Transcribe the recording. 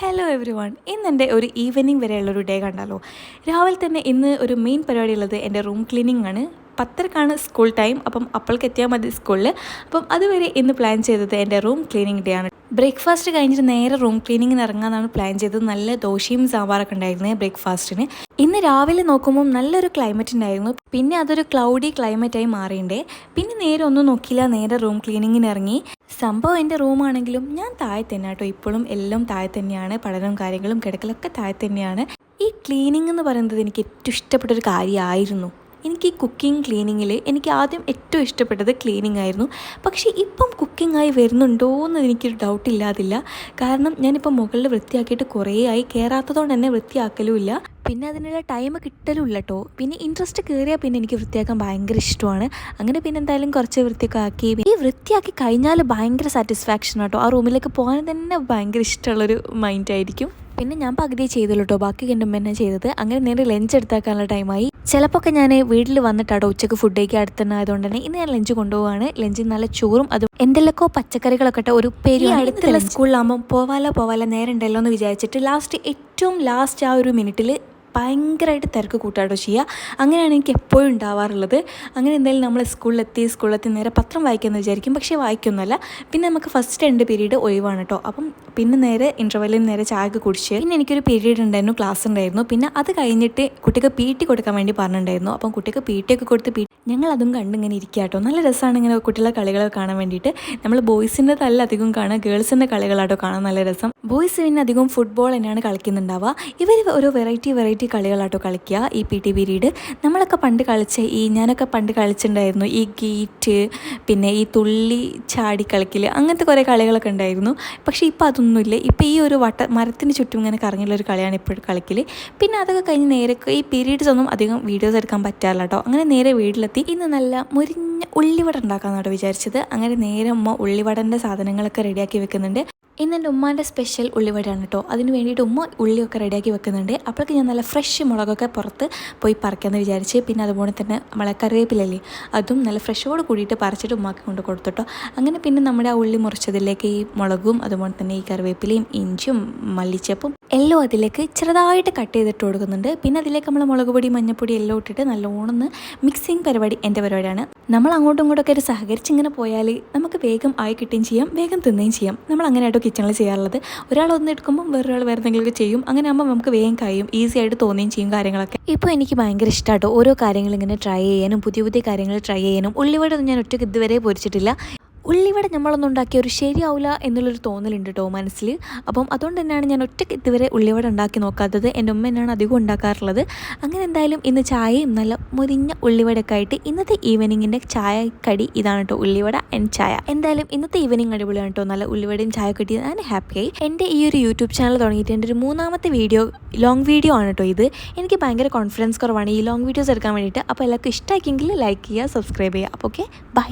Hello every one ഇന്ന് എന്റെ ഒരു ഈവനിങ് വരെയുള്ള ഒരു ഡേ കണ്ടാലോ? രാവിലെ തന്നെ ഇന്ന് ഒരു മെയിൻ പരിപാടി ഉള്ളത് എന്റെ റൂം ക്ലീനിങ് ആണ്. പത്തരക്കാണ് സ്കൂൾ ടൈം അപ്പം അപ്പോൾക്ക് എത്തിയാൽ മതി സ്കൂളിൽ അപ്പം അതുവരെ ഇന്ന് പ്ലാൻ ചെയ്തത് എന്റെ റൂം ക്ലീനിങ് ഡേ ആണ്. ബ്രേക്ക്ഫാസ്റ്റ് കഴിഞ്ഞിട്ട് നേരെ റൂം ക്ലീനിങ്ങിന് ഇറങ്ങാനാണ് പ്ലാൻ ചെയ്തത്. നല്ല ദോശയും സാമ്പാറൊക്കെ ഉണ്ടായിരുന്നു ബ്രേക്ക്ഫാസ്റ്റിന്. ഇന്ന് രാവിലെ നോക്കുമ്പോൾ നല്ലൊരു ക്ലൈമറ്റ് ഉണ്ടായിരുന്നു. പിന്നെ അതൊരു ക്ലൗഡി ക്ലൈമറ്റായി മാറിയിണ്ടേ. പിന്നെ നേരെ ഒന്നും നോക്കിയില്ല. നേരെ റൂം ക്ലീനിങ്ങിന് ഇറങ്ങി. സംഭവം എന്റെ റൂമാണെങ്കിലും ഞാൻ താഴെ തന്നെ കേട്ടോ ഇപ്പോഴും എല്ലാം താഴെ തന്നെയാണ്. പഠനവും കാര്യങ്ങളും കിടക്കലൊക്കെ താഴെ തന്നെയാണ്. ഈ ക്ലീനിങ് എന്ന് പറയുന്നത് എനിക്ക് ഏറ്റവും ഇഷ്ടപ്പെട്ടൊരു കാര്യമായിരുന്നു. എനിക്ക് ഈ കുക്കിംഗ് ക്ലീനിങ്ങിൽ എനിക്ക് ആദ്യം ഏറ്റവും ഇഷ്ടപ്പെട്ടത് ക്ലീനിങ് ആയിരുന്നു. പക്ഷേ ഇപ്പം കുക്കിംഗ് ആയി വരുന്നുണ്ടോ എന്ന് എനിക്കൊരു ഡൗട്ട് ഇല്ലാതില്ല. കാരണം ഞാനിപ്പോൾ മുകളിൽ വൃത്തിയാക്കിയിട്ട് കുറേ ആയി. കയറാത്തതുകൊണ്ട് തന്നെ വൃത്തിയാക്കലുമില്ല. പിന്നെ അതിനുള്ള ടൈം കിട്ടലുമില്ല കേട്ടോ പിന്നെ ഇൻട്രസ്റ്റ് കയറിയാൽ പിന്നെ എനിക്ക് വൃത്തിയാക്കാൻ ഭയങ്കര ഇഷ്ടമാണ്. അങ്ങനെ പിന്നെ എന്തായാലും കുറച്ച് വൃത്തിയൊക്കെ ആക്കി. ഈ വൃത്തിയാക്കി കഴിഞ്ഞാൽ ഭയങ്കര സാറ്റിസ്ഫാക്ഷൻ കേട്ടോ ആ റൂമിലേക്ക് പോകാൻ തന്നെ ഭയങ്കര ഇഷ്ടമുള്ളൊരു മൈൻഡ് ആയിരിക്കും. പിന്നെ ഞാൻ പകുതി ചെയ്തല്ലോ കേട്ടോ ബാക്കി എന്റെ ഉമ്മ ചെയ്തത്. അങ്ങനെ നേരെ ലഞ്ച് എടുത്താക്കാനുള്ള ടൈമായി ചിലപ്പോൾ ഒക്കെ ഞാൻ വീട്ടിൽ വന്നിട്ടാട്ടോ ഉച്ചയ്ക്ക് ഫുഡ് കഴിക്കാൻ അടുത്ത് തന്നെ ആയതുകൊണ്ട് തന്നെ ഇന്ന് ഞാൻ ലഞ്ച് കൊണ്ടുപോവാണ്. ലഞ്ചിൽ നല്ല ചോറും അതും എന്തെല്ലാം പച്ചക്കറികളൊക്കെ ഒരു പേര് അടുത്തുള്ള സ്കൂളിലാകുമ്പോൾ പോവാലോ പോവാലോ നേരം ഉണ്ടല്ലോ എന്ന് വിചാരിച്ചിട്ട് ലാസ്റ്റ് ഏറ്റവും ലാസ്റ്റ് ആ ഒരു മിനിറ്റിൽ ഭയങ്കരമായിട്ട് തിരക്ക് കൂട്ടാട്ടോ ചെയ്യുക. അങ്ങനെയാണ് എനിക്ക് എപ്പോഴും ഉണ്ടാവാറുള്ളത്. അങ്ങനെ എന്തായാലും നമ്മൾ സ്കൂളിലെത്തി സ്കൂളിലെത്തി നേരെ പത്രം വായിക്കാമെന്ന് വിചാരിക്കും. പക്ഷേ വായിക്കൊന്നുമല്ല. പിന്നെ നമുക്ക് ഫസ്റ്റ് രണ്ട് പീരീഡ് ഒഴിവാണ് കേട്ടോ അപ്പം പിന്നെ നേരെ ഇന്റർവെല്ലിൽ നേരെ ചായക്ക് കുടിച്ച് പിന്നെ എനിക്കൊരു പീരീഡ് ഉണ്ടായിരുന്നു ക്ലാസ് ഉണ്ടായിരുന്നു. പിന്നെ അത് കഴിഞ്ഞിട്ട് കുട്ടിക്ക് പി ടി കൊടുക്കാൻ വേണ്ടി പറഞ്ഞിട്ടുണ്ടായിരുന്നു. അപ്പം കുട്ടിക്ക് പി ടി ഒക്കെ കൊടുത്ത് പി ഞങ്ങൾ അതും കണ്ടിങ്ങനെ ഇരിക്കുക കേട്ടോ നല്ല രസമാണ് ഇങ്ങനെ കുട്ടികളെ കളികളൊക്കെ കാണാൻ വേണ്ടിയിട്ട്. നമ്മൾ ബോയ്സിന്റെ തല്ല അധികം കാണുക ഗേൾസിന്റെ കളികളാട്ടോ കാണാൻ നല്ല രസം. ബോയ്സ് പിന്നെ അധികം ഫുട്ബോൾ തന്നെയാണ് കളിക്കുന്നുണ്ടാവുക. ഇവർ ഓരോ വെറൈറ്റി വെറൈറ്റി കളികളാട്ടോ കളിക്കുക. ഈ പി ടി പീരീഡ്. നമ്മളൊക്കെ പണ്ട് കളിച്ച ഈ ഞാനൊക്കെ പണ്ട് കളിച്ചിട്ടുണ്ടായിരുന്നു. ഈ ഗീറ്റ് പിന്നെ ഈ തുള്ളി ചാടി കളിക്കൽ അങ്ങനത്തെ കുറേ കളികളൊക്കെ ഉണ്ടായിരുന്നു. പക്ഷേ ഇപ്പോൾ അതൊന്നുമില്ല. ഇപ്പോൾ ഈ ഒരു വട്ട മരത്തിന് ചുറ്റും ഇങ്ങനെ കറങ്ങിയുള്ള ഒരു കളിയാണ് ഇപ്പോൾ കളിക്കൽ പിന്നെ അതൊക്കെ കഴിഞ്ഞ് നേരെ ഈ പീരീഡ്സ് ഒന്നും അധികം വീഡിയോസ് എടുക്കാൻ പറ്റാറില്ല കേട്ടോ. അങ്ങനെ നേരെ വീട്ടിലെത്തി. ഇന്ന് നല്ല മുരിഞ്ഞ ഉള്ളിവട ഉണ്ടാക്കാമെന്നാട്ടോ വിചാരിച്ചത്. അങ്ങനെ നേരെ ഉള്ളിവടന്റെ സാധനങ്ങളൊക്കെ റെഡിയാക്കി വെക്കുന്നുണ്ട്. ഇന്ന് എന്റെ ഉമ്മാന്റെ സ്പെഷ്യൽ ഉള്ളിവടയാണ് കേട്ടോ അതിന് വേണ്ടിയിട്ട് ഉമ്മ ഉള്ളിയൊക്കെ റെഡിയാക്കി വെക്കുന്നുണ്ട്. അപ്പോഴേക്ക് ഞാൻ നല്ല ഫ്രഷ് മുളകൊക്കെ പുറത്ത് പോയി പറിക്കാമെന്ന് വിചാരിച്ച്. പിന്നെ അതുപോലെ തന്നെ നമ്മളെ കറിവേപ്പിലല്ലേ? അതും നല്ല ഫ്രഷോട് കൂടിയിട്ട് പറിച്ചിട്ട് ഉമ്മാക്ക് കൊണ്ട് കൊടുത്തിട്ടോ അങ്ങനെ പിന്നെ നമ്മുടെ ആ ഉള്ളി മുറിച്ചതിലേക്ക് ഈ മുളകും അതുപോലെ തന്നെ ഈ കറിവേപ്പിലയും ഇഞ്ചും മല്ലിച്ചപ്പും എല്ലാം അതിലേക്ക് ചെറുതായിട്ട് കട്ട് ചെയ്തിട്ട് കൊടുക്കുന്നുണ്ട്. പിന്നെ അതിലേക്ക് നമ്മൾ മുളക് പൊടി മഞ്ഞപ്പൊടി എല്ലാം ഇട്ടിട്ട് നല്ലോണം മിക്സിങ് പരിപാടി എന്റെ പരിപാടിയാണ്. നമ്മൾ അങ്ങോട്ടും ഇങ്ങോട്ടൊക്കെ ഒരു സഹകരിച്ച് ഇങ്ങനെ പോയാൽ നമുക്ക് വേഗം ആയി കിട്ടുകയും ചെയ്യാം വേഗം തിന്നുകയും ചെയ്യാം. നമ്മൾ അങ്ങനെയായിട്ടോ കിച്ചണിൽ ചെയ്യാറുള്ളത്. ഒരാൾ ഒന്ന് എടുക്കുമ്പോൾ വേറൊരാൾ വേറെ എന്തെങ്കിലുമൊക്കെ ചെയ്യും. അങ്ങനെ ആകുമ്പോൾ നമുക്ക് വേഗം കഴിയും ഈസി ആയിട്ട് തോന്നുകയും ചെയ്യും കാര്യങ്ങളൊക്കെ. ഇപ്പോൾ എനിക്ക് ഭയങ്കര ഇഷ്ടമാട്ടോ ഓരോ കാര്യങ്ങൾ ഇങ്ങനെ ട്രൈ ചെയ്യാനും പുതിയ പുതിയ കാര്യങ്ങൾ ട്രൈ ചെയ്യാനും. ഉള്ളിവട ഒന്നും ഞാൻ ഒറ്റയ്ക്ക് ഇതുവരെ പൊരിച്ചിട്ടില്ല. ഉള്ളിവട നമ്മളൊന്നും ഉണ്ടാക്കിയ ഒരു ശരിയാവില്ല എന്നുള്ളൊരു തോന്നലുണ്ട് കേട്ടോ മനസ്സിൽ അപ്പം അതുകൊണ്ട് തന്നെയാണ് ഞാൻ ഒറ്റയ്ക്ക് ഇതുവരെ ഉള്ളിവട ഉണ്ടാക്കി നോക്കാത്തത്. എന്റെ ഉമ്മ തന്നെയാണ് അധികം ഉണ്ടാക്കാറുള്ളത്. അങ്ങനെ എന്തായാലും ഇന്ന് ചായയും നല്ല മുരിഞ്ഞ ഉള്ളിവടയൊക്കെ ആയിട്ട് ഇന്നത്തെ ഈവനിങ്ങിന്റെ ചായ കടി ഇതാണ് കേട്ടോ ഉള്ളിവട ആൻഡ് ചായ. എന്തായാലും ഇന്നത്തെ ഈവനിങ് അടിപൊളിയാണ് കേട്ടോ നല്ല ഉള്ളിവടയും ചായ കിട്ടി ഞാൻ ഹാപ്പിയായി എന്റെ ഈ ഒരു യൂട്യൂബ് ചാനൽ തുടങ്ങിയിട്ട് എന്റെ ഒരു മൂന്നാമത്തെ വീഡിയോ ലോങ് വീഡിയോ ആണ് കേട്ടോ ഇത്. എനിക്ക് ഭയങ്കര കോൺഫിഡൻസ് കുറവാണ് ഈ ലോങ് വീഡിയോസ് എടുക്കാൻ വേണ്ടിയിട്ട്. അപ്പോൾ എല്ലാവർക്കും ഇഷ്ടമാക്കിയെങ്കിൽ ലൈക്ക് ചെയ്യുക സബ്സ്ക്രൈബ് ചെയ്യുക. അപ്പോൾ ഓക്കെ ബൈ